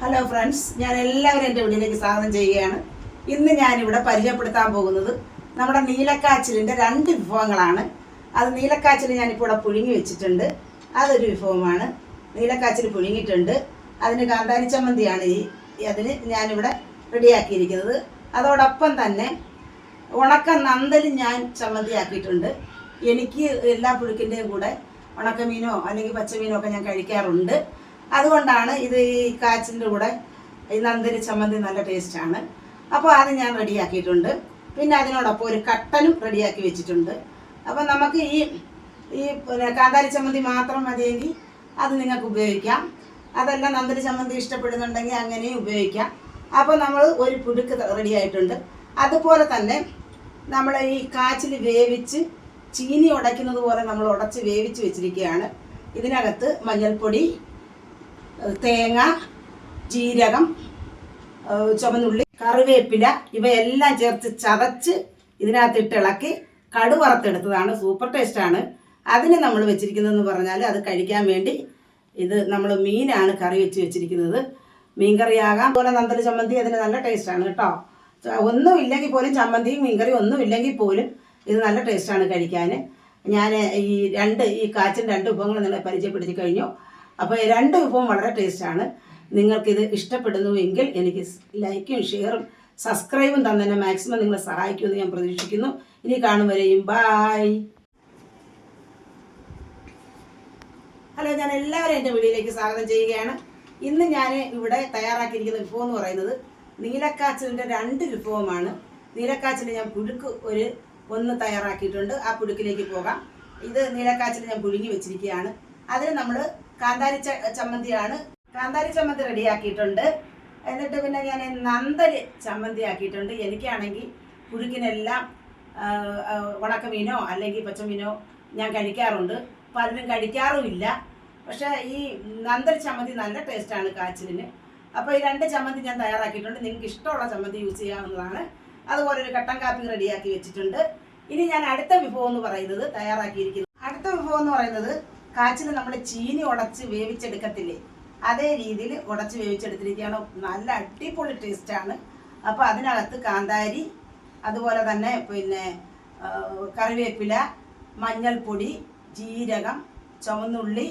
Hello friends ഞാൻ എല്ലാവരും എന്റെ വീട്ടിലേക്ക് സ്വാഗതം ചെയ്യുകയാണ്. ഇന്ന് ഞാനിവിടെ പരിചയപ്പെടുത്താൻ പോകുന്നത് നമ്മുടെ നീലക്കാച്ചിലിന്റെ രണ്ട് വിഭവങ്ങളാണ്. അത് നീലക്കാച്ചിൽ ഞാനിപ്പോൾ ഇവിടെ പുഴുങ്ങി വെച്ചിട്ടുണ്ട്. അതൊരു വിഭവമാണ്. നീലക്കാച്ചിൽ പുഴുങ്ങിയിട്ടുണ്ട്. അതിന് കാന്താരി ചമ്മന്തിയാണ് ഈ അതിന് ഞാനിവിടെ റെഡിയാക്കിയിരിക്കുന്നത്. അതോടൊപ്പം തന്നെ ഉണക്ക നന്തലും ഞാൻ ചമ്മന്തിയാക്കിയിട്ടുണ്ട്. എനിക്ക് എല്ലാ പുഴുക്കിന്റെയും കൂടെ ഉണക്കമീനോ അല്ലെങ്കിൽ പച്ചമീനോ ഒക്കെ ഞാൻ കഴിക്കാറുണ്ട്. അതുകൊണ്ടാണ് ഇത് ഈ കാച്ചിന്റെ കൂടെ ഈ നന്ദരി ചമ്മന്തി നല്ല ടേസ്റ്റാണ്. അപ്പോൾ അത് ഞാൻ റെഡിയാക്കിയിട്ടുണ്ട്. പിന്നെ അതിനോടൊപ്പം ഒരു കട്ടനും റെഡിയാക്കി വെച്ചിട്ടുണ്ട്. അപ്പോൾ നമുക്ക് ഈ ഈ കാന്താരി ചമ്മന്തി മാത്രം മതിയെങ്കിൽ അത് നിങ്ങൾക്ക് ഉപയോഗിക്കാം. അതല്ല നന്ദരി ചമ്മന്തി ഇഷ്ടപ്പെടുന്നുണ്ടെങ്കിൽ അങ്ങനെയും ഉപയോഗിക്കാം. അപ്പോൾ നമ്മൾ ഒരു പുടുക്ക് റെഡിയായിട്ടുണ്ട് അതുപോലെ തന്നെ നമ്മൾ ഈ കാച്ചിൽ വേവിച്ച് ചീനി ഉടയ്ക്കുന്നത് പോലെ നമ്മൾ ഉടച്ച് വേവിച്ച് വെച്ചിരിക്കുകയാണ്. ഇതിനകത്ത് മഞ്ഞൾപ്പൊടി തേങ്ങ ജീരകം ചുവന്നുള്ളി കറിവേപ്പില ഇവയെല്ലാം ചേർത്ത് ചതച്ച് ഇതിനകത്തിട്ട് ഇളക്കി കടുവറുത്തെടുത്തതാണ് സൂപ്പർ ടേസ്റ്റാണ്. അതിന് നമ്മൾ വെച്ചിരിക്കുന്നതെന്ന് പറഞ്ഞാൽ അത് കഴിക്കാൻ വേണ്ടി ഇത് നമ്മൾ മീനാണ് കറി വെച്ച് വെച്ചിരിക്കുന്നത്. മീൻകറിയാകാം. പോലെ നന്തൽ ചമ്മന്തി അതിന് നല്ല ടേസ്റ്റാണ് കേട്ടോ. ഒന്നും ഇല്ലെങ്കിൽ പോലും ചമ്മന്തിയും മീൻകറിയും ഒന്നും ഇല്ലെങ്കിൽ പോലും ഇത് നല്ല ടേസ്റ്റാണ് കഴിക്കാൻ ഞാൻ ഈ രണ്ട് ഈ കാച്ചിൻ രണ്ട് വിഭവങ്ങൾ നിങ്ങളെ പരിചയപ്പെടുത്തി കഴിഞ്ഞു. അപ്പോൾ രണ്ട് വിഭവം വളരെ ടേസ്റ്റാണ് നിങ്ങൾക്കിത് ഇഷ്ടപ്പെടുന്നു എങ്കിൽ എനിക്ക് ലൈക്കും ഷെയറും സബ്സ്ക്രൈബും തന്നെ മാക്സിമം നിങ്ങളെ സഹായിക്കുമെന്ന് ഞാൻ പ്രതീക്ഷിക്കുന്നു. ഇനി കാണും വരെയും ബായ് ഹലോ ഞാൻ എല്ലാവരും എന്റെ വീഡിയോയിലേക്ക് സ്വാഗതം ചെയ്യുകയാണ്. ഇന്ന് ഞാൻ ഇവിടെ തയ്യാറാക്കിയിരിക്കുന്ന വിഭവം എന്ന് പറയുന്നത് നീലക്കാച്ചിലിന്റെ രണ്ട് വിഭവമാണ്. നീലക്കാച്ചിൽ ഞാൻ പുഴുക്ക് ഒരു ഒന്ന് തയ്യാറാക്കിയിട്ടുണ്ട്. ആ പുഴുക്കിലേക്ക് പോകാം. ഇത് നീലക്കാച്ചിൽ ഞാൻ പുഴുങ്ങി വെച്ചിരിക്കുകയാണ്. അതിന് നമ്മൾ കാന്താരി ചമ്മന്തിയാണ്. കാന്താരി ചമ്മന്തി റെഡിയാക്കിയിട്ടുണ്ട്. എന്നിട്ട് പിന്നെ ഞാൻ നന്തൽ ചമ്മന്തി ആക്കിയിട്ടുണ്ട്. എനിക്കാണെങ്കിൽ പുഴുക്കിനെല്ലാം ഉണക്കമീനോ അല്ലെങ്കിൽ പച്ചമീനോ ഞാൻ കഴിക്കാറുണ്ട്. പലരും കഴിക്കാറുമില്ല. പക്ഷേ ഈ നന്തൽ ചമ്മന്തി നല്ല ടേസ്റ്റാണ് കാച്ചിലിന്. അപ്പോൾ ഈ രണ്ട് ചമ്മന്തി ഞാൻ തയ്യാറാക്കിയിട്ടുണ്ട്. നിങ്ങൾക്ക് ഇഷ്ടമുള്ള ചമ്മന്തി യൂസ് ചെയ്യാവുന്നതാണ്. അതുപോലെ ഒരു കട്ടൻ കാപ്പി റെഡിയാക്കി വെച്ചിട്ടുണ്ട്. ഇനി ഞാൻ അടുത്ത വിഭവം എന്ന് പറയുന്നത് തയ്യാറാക്കിയിരിക്കുന്നത് അടുത്ത വിഭവം എന്ന് പറയുന്നത് കാച്ചിൽ നമ്മൾ ചീനി ഉടച്ച് വേവിച്ചെടുക്കത്തില്ലേ? അതേ രീതിയിൽ ഉടച്ച് വേവിച്ചെടുത്തിരിക്കുകയാണ്. നല്ല അടിപൊളി ടേസ്റ്റാണ് അപ്പോൾ അതിനകത്ത് കാന്താരി അതുപോലെ തന്നെ പിന്നെ കറിവേപ്പില മഞ്ഞൾപ്പൊടി ജീരകം ചുവന്നുള്ളി